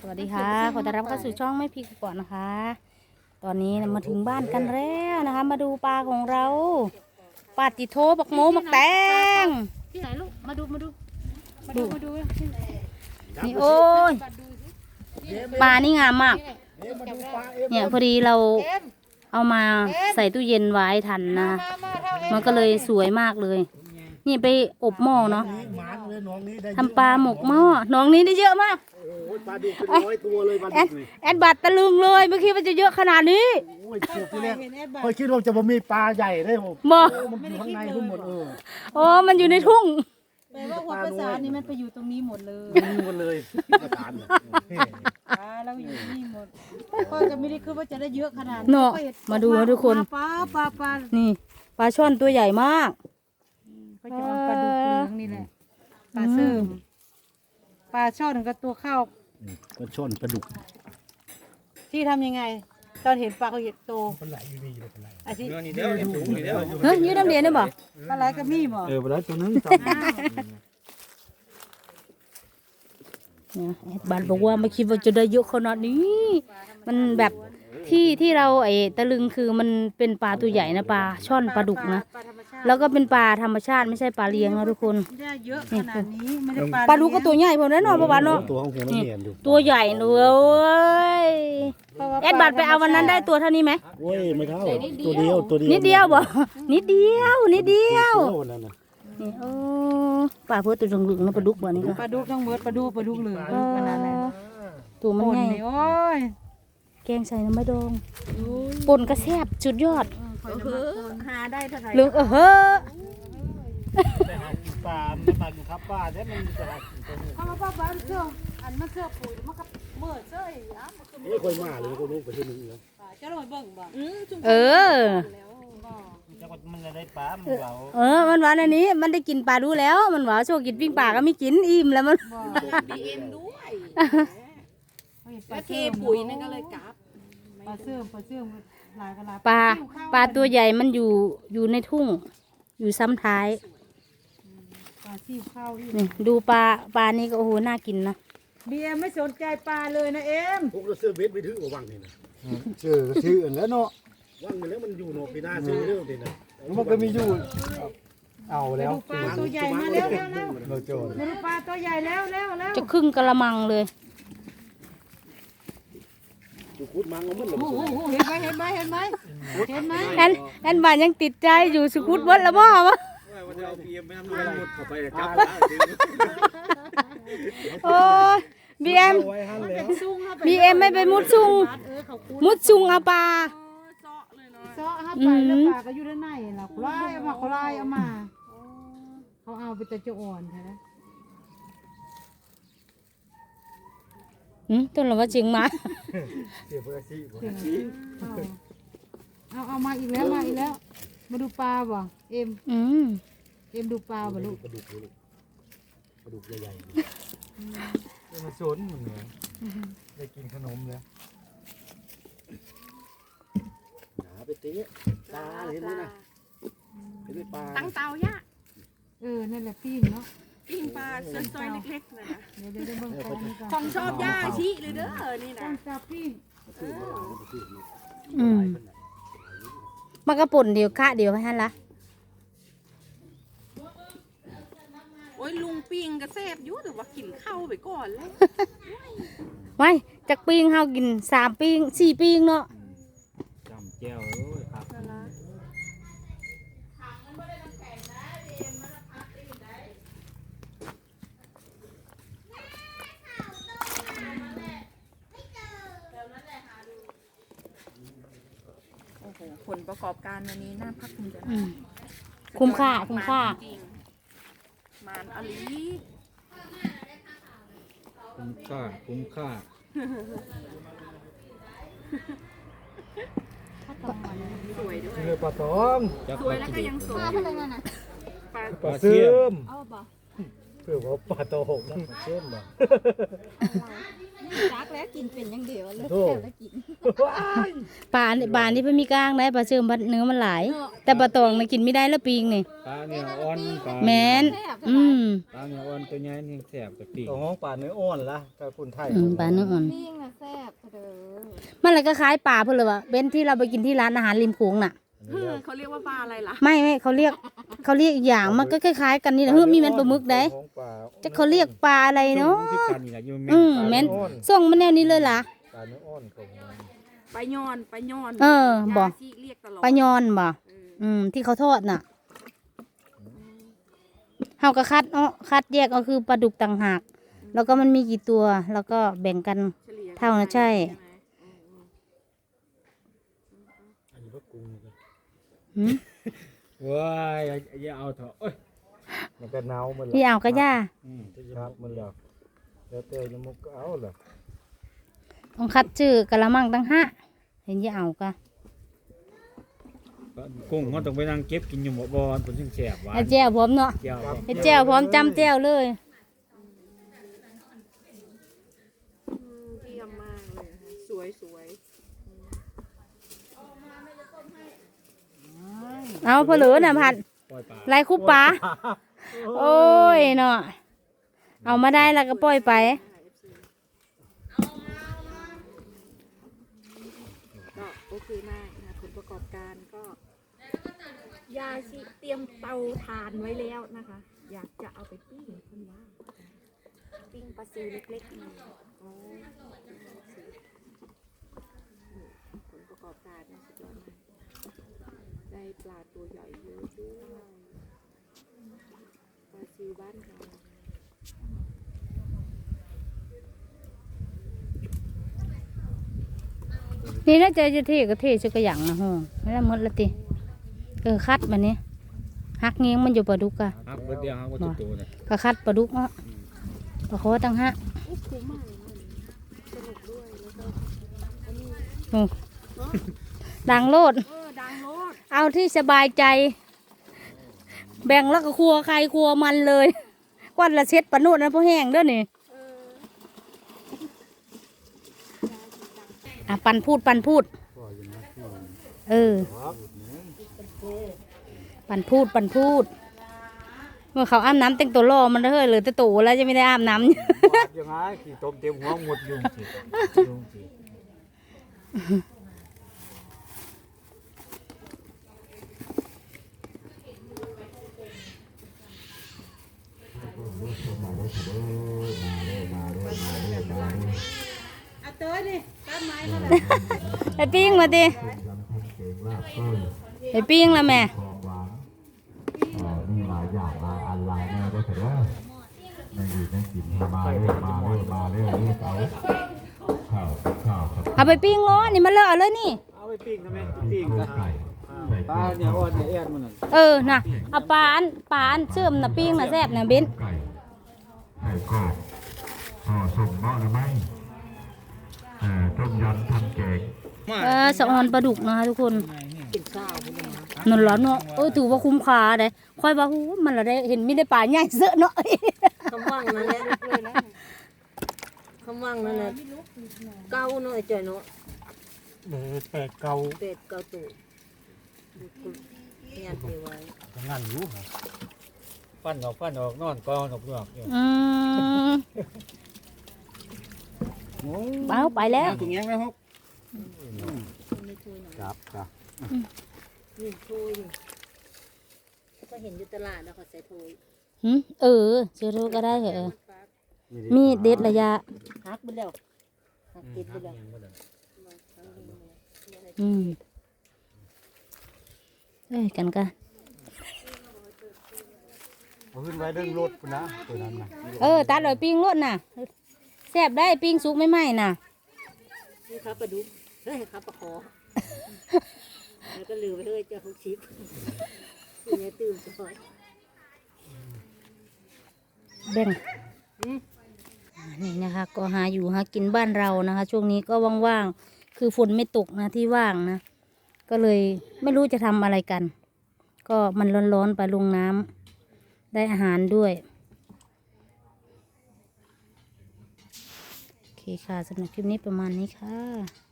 สวัสดีค่ะ ขอต้อนรับเข้าสู่ช่องไม่พีกก่อนนะคะ ตอนนี้มาถึงบ้านกันแล้วนะคะ มาดูปลาของเราปลาติโทบักโมบักแตงที่ไหนลูก มาดูมาดู มาดูมาดูนี่โอ้ยปลานี่งามมาก เนี่ยพอดีเราเอามาใส่ตู้เย็นไว้ทันนะ มันก็เลยสวยมากเลย นี่ไปอบหม้อเนาะหมานเลยน้องนี้ได้ทำปลาหมกหม้อน้องนี้ได้เยอะมากโอ้ยปลาดุกเป็นร้อยตัวเลยปลาแอดุดกนี่แอดบัตรตะลึงเลยไม่คิดว่าจะเยอะขนาดนี้โอ้ยเกือบที่แรกเคยคิดว่าจะบ่มีปลาใหญ่ได้ผมบอโอ้มันอยู่ข้างในทั้งหมดเออโอ้มันอยู่ในทุ่ง แปลว่าหัวประสาทนี่มันไปอยู่ตรงนี้หมดเลยมีหมดเลยประธานเนี่ยนี่ปลาเราอยู่นี่หมดก็จะไม่ได้คิดว่าจะได้เยอะขนาดเนอะมาดูนะทุกคนปลาปลาปลานี่ปลาช่อนตัวใหญ่มาก ก็จะเอาปลาดุกเหลืองนี่แหละปลาเสื่อมปลาช่อนกับตัวข้าวนี่ก็ช่อนปลาดุก ที่ทำยังไง ตอนเห็นปลาเขาเห็นโตปลาไหลอยู่นี่เลยปลาไหลอาทินี่เด้อเห็นถุงนี่เด้อเฮ้ยยืดน้ำเดียนได้บ่ปลาไหลก็มีบ่เออปลาไหลตัวนึงเนี่ยแอดบัตรบอกว่าไม่คิดว่าจะได้เยอะขนาดนี้ มันแบบที่ที่เราไอ้ตะลึงคือมันเป็นปลาตัวใหญ่นะปลาช่อนปลาดุกนะปลาธรรมชาติ แล้วก็เป็นปลาธรรมชาติไม่ใช่ปลาเลี้ยงนะทุกคนไม่ได้เยอะขนาดนี้ไม่ได้ปลาปลาดุกก็ตัวใหญ่พอนั้นเนาะประมาณเนาะตัวของผมนี่เห็นดูตัวใหญ่เลยเพราะว่าแอดบัตรไปเอาวันนั้นได้ตัวเท่านี้ไหมโอ้ยไม่เท่าตัวเดียวตัวเดียวนิดเดียวบ่นิดเดียวนิดเดียวตัวนั้นน่ะนี่โอ้ปลาเพื่อตัวเหลืองๆนะปลาดุกบ่นี่ก็ปลาดุกต้องเบิดปลาดุกปลาดุกเหลืองปลาดุกขนาดนั้นตัวมันป่นใหญ่นี่โอ้ยแกงใส่น้ำไม่ดองป่นกระแซบสุดยอด หาได้เท่าไหร่ลืองเออเฮ้อแต่หากินปลามันปลาอยู่ครับปลาแท้มันจะหากินตัวนี้เอามาป้าบ้านเสื้ออันมาเสื้อปุ๋ยมันก็เมื่อเสื้ออีกอะมันก็ไม่ค่อยมาเลยก็รู้ไปที่นึงแล้วจะลอยเบิ่งบ่เออจังหวัดมันได้ปลามันเบาเออ มันหวานอันนี้ มันได้กินปลาดูแล้ว มันหวานโชว์กินปิ้งปลาก็ไม่กินอิ่มแล้วมันบีเอ็มด้วยปลาแล้วเทปุ๋ยนั่นก็เลยกลับปลาเสื้อมปลาเสื้อม หลายกะลาปลาปลาตัวใหญ่มันอยู่อยู่ในทุ่ง อยู่ซ้ำท้ายปลาซิวข้าวอีกนี่ดูปลาปลานี่ก็โอ้โหน่ากินนะบีเอ็มไม่สนใจปลาเลยนะเอ็มพวกเราซื้อเบ็ดไปถือว่าวังนี่นะซื้อซื้อแล้วเนาะวังไปแล้วมันอยู่เนาะปีหน้าซื้อเรื่องนี่นะมันก็มีอยู่เอาไปแล้วดูปลาตัวใหญ่มาแล้วแล้วแล้วเราโจรมาดูปลาตัวใหญ่แล้วแล้วแล้วจะครึ่งกระมังเลย จุคุดมังเอามันหลโอ้โหเห็นไหมเห็นไหมเห็นไหมเห็นไหมแอนแอนบานยังติดใจอยู่สุขุดวัดละบ่าวะว่าจะเอาพีเอ็มไปทำอะไรหมดเข้าไปกลับบ้านโอ้ยบีเอ็มไว้หันแล้วซุงเข้าไปบีเอ็มไม่ไปมุดซุงเออเขาคุ้นมุดซุงเอาปลาเซาะเข้าไปแล้วปลาก็อยู่ด้านในล่ะเขาไล่เอามาเขาไล่เอามา เขาเอาไปแต่จะอ่อนใช่ไหม อืมต้นละว่าจริงมาเสียเบอร์ซี่บ่เอาเอามาอีกแล้วมาอีกแล้ว มาดูปลาบ่เอ็มอืมเอ็มดูปลาบ่ลูกกระดูกลูกกระดูกใหญ่ๆมาสนมันเนี่ยได้กินขนมแล้วหาไปเตะตาเห็นไหมนะเห็นไหมปลาตั้งเตาย่าเออนั่นแหละปิ้งเนาะ ปิ้งปลาซอยๆเล็กๆเลยนะเดี๋ยวเดี๋ยวเดี๋ยวเบิ่งของนี่ก่อนของชอบย่าชิเลยเด้อนี่ต้นะ องจับปิ้งอืมมันก็ป่นเดียวคะเดียวให้ฮันละโอ้ยลุงปิ้งก็แซ่บอยู่แต่ว่ากินข้าวไปก่อนแล้วไว้จากปิงเฮากินสามปิงสี่ปิงเนาะจำแจ้วโอ้ยครับ โอ้โหผลประกอบการวันนี้น่าภาคภูมิใจอืมคุ้มค่าคุ้มค่า จริงๆมานอลีคุ้มค่า คุ้มค่า สวยด้วยเรือปลาตองจักสวยแล้วก็ยังสวยอยู่ปลาปลาเสื่อมเอาบ่เพื่อว่าปลาตองปลาเสื่อมบ่ รักเล็กกินเป็นอย่างเดียวเลยโธ่แล้วกินปลาเนี่ยปลานี่เพิ่นมีกล้างได้ปลาเชื่อมบัดเนื้อมันหลาย แต่ปลาตองนี่กินไม่ได้แล้วปีงนี่ปลาเนี่ยอ่อนปลาแม่นอืมปลาเนี่ยอ่อนตัวใหญ่นี่แสบกับปีกตัวห้องป่าเนื้ออ่อนละถ้าคนไทยอืมปลาเนื้ออ่อนปิ้งน่ะแซ่บเด้อมันอะไรก็คล้ายปลาเพิ่นเลยว่ะเบ้นที่เราไปกินที่ร้านอาหารริมโขงน่ะ เออเขาเรียกว่าปลาอะไรล่ะไม่ไม่เขาเรียกเขาเรียกอีกอย่างมันก็คล้ายๆกันนี่แหละเฮ้ยมีแม่นปลาหมึกได้ของป่าจะเขาเรียกปลาอะไรเนาะ ที่กันนี่แหละอยู่อืมแม่นส่งมาแนวนี้เลยล่ะป่าเนื้ออ่อนของปลาย้อนปลาย้อนเออบอกยาชีเรียกตลอดปลายอนบ่เอออืมที่เขาทอดน่ะเฮาก็คัดเนาะคัดแยกก็คือปลาดุกต่างหาก แล้วก็มันมีกี่ตัว แล้วก็แบ่งกัน เฉลี่ยเท่านะใช่ ไหมอืมอืม อันนี้ก็กรุง หืมว้ายอย่าเอาเถอะเอ้ยมันก็หนาวมันพี่เอาก็ย่าอืมครับมันแล้วแล้วแต่ยมุกก็เอาล่ะต้องคัดชื่อกะละมังตั้งห้าเห็นย่าเอาก็กุ้งมันต้องไปนั่งเก็บกินอยู่หมบ่บอนผลจึงแสบหวานไอ้แจ้วพร้อมเนาะเจียวไอ้แจ้วพร้อมจำแจ้วเลย อืมเยี่ยมมากเลยนะคะสวยสวย เอาเพลือน่ะพันปล่อยปลาไล่คู่ปลาโอ้ยเนาะเอามาได้แล้วก็ปล่อยไปก็โอเคมากนะคะผลประกอบการก็ยาชีเตรียมเตาทานไว้แล้วนะคะ อยากจะเอาไปปิ้งคุณว่าปิ้งปลาซิวเล็กๆนี่โอ้ผลประกอบการนะสุดยอดมาก ได้ปลาตัวใหญ่เยอะด้วยปลาซิวบ้านเรานี่น่าจะจะเทก็เทชักกระหยังนะฮะไม่ได้หมดละติเออคัดมันนี้หักเงี้ยงมันอยู่ปลาดุกอะฮักเบิดเดียวฮักว่าตัวโตน่ะก็คัดปลาดุกเนาะปลาโคตั้งห้าอุ๊ยคุ้มมากเลยนะสนุกด้วยแล้วก็อันนี้โอ้ดังโลด เออดังโลดเอาที่สบายใจ แบ่งแล้วก็ครัวใครครัวมันเลยกวันละเช็ดปลาโนดนะพวกแห้งเด้อนี่เอออะปันพูดปันพูด เออ ปันพูดปันพูดเมื่อเขาอาบน้ำแต่งตัวรอมันเฮ้ยเหลยแต่ตัวแล้วจะไม่ได้อาบน้ำยังไงขี่ต้มเต็มหัวหมดยุงสิยุงสิ เอาเตยนี่ต้นไม้มาเลยไปปิ้งมาดิไปปิ้งล้วแม่มีหลายอย่างหลายอันหลายแนวด้วยเถอะเด้อในอยู่ในกินมาเรื่อยมาเรื่อยมาเรื่อยนี่เขาข้าวข้าวครับเอาไปปิ้งล้อนี่มาเลอะเลยนี่เอาไปปิ้งทำไมปิ้งกันไก่ปลาเนี่ยอ่อนเนี่ยแอนมันเออน่ะเอาปลาอันปลาอันเชื่อมน่ะปิ้งน่ะแซ่บน่ะเบนไก่ไข่กรอบห่อสุ่มเนาะหรือไม่เอ่อต้มยำทำแกงเออสะออนปลาดุกนะคะทุกคนนนร้อนเนาะเออถือว่าคุ้มค่าเลยค่อยว่าหูมันละได้เห็นมีได้ปลาใหญ่เสอะเนาะคำว่างนั่นแหละคำว่างนั่นแหละเก้าเนาะไอ้จ่อยเนาะเออแปดเก่าเป็ดเก้าตู่ยัดไปไว้งานอยู่ ฟันออกฟันออกนอนกองออกนอกเนี่ยอืมเอาไปแล้วตรงแง้งไหมฮกครับครับนี่ถ้วยนี่ก็เห็นอยู่ตลาดแล้วเขาใส่ถ้วยหึเออเชื่อรู้ก็ได้เหรอมีดเด็ดระยะ หักไปแล้วหักติดไปแล้วอืมเอ้ยกันกัน เอาขึ้นไว้เรื่องรถพุ่นนะตัวนั้นนะเออตัดเลยปิ้งรสน่ะแซ่บได้ปิ้งสุกไม่ไหม้น่ะนี่ครับปลาดุกเฮ้ยครับปลาคอแล้วก็ลืมไปเลยเจ้าเขาชิปคือเนี่ยตื่นซอยแบ่งอ่านี่นะคะก็หาอยู่หากินบ้านเรานะคะ ช่วงนี้ก็ว่างๆคือฝนไม่ตกนะที่ว่างนะ ก็เลยไม่รู้จะทำอะไรกัน ก็มันร้อนๆไปลงน้ำ ได้อาหารด้วยโอเคค่ะสำหรับคลิปนี้ประมาณนี้ค่ะ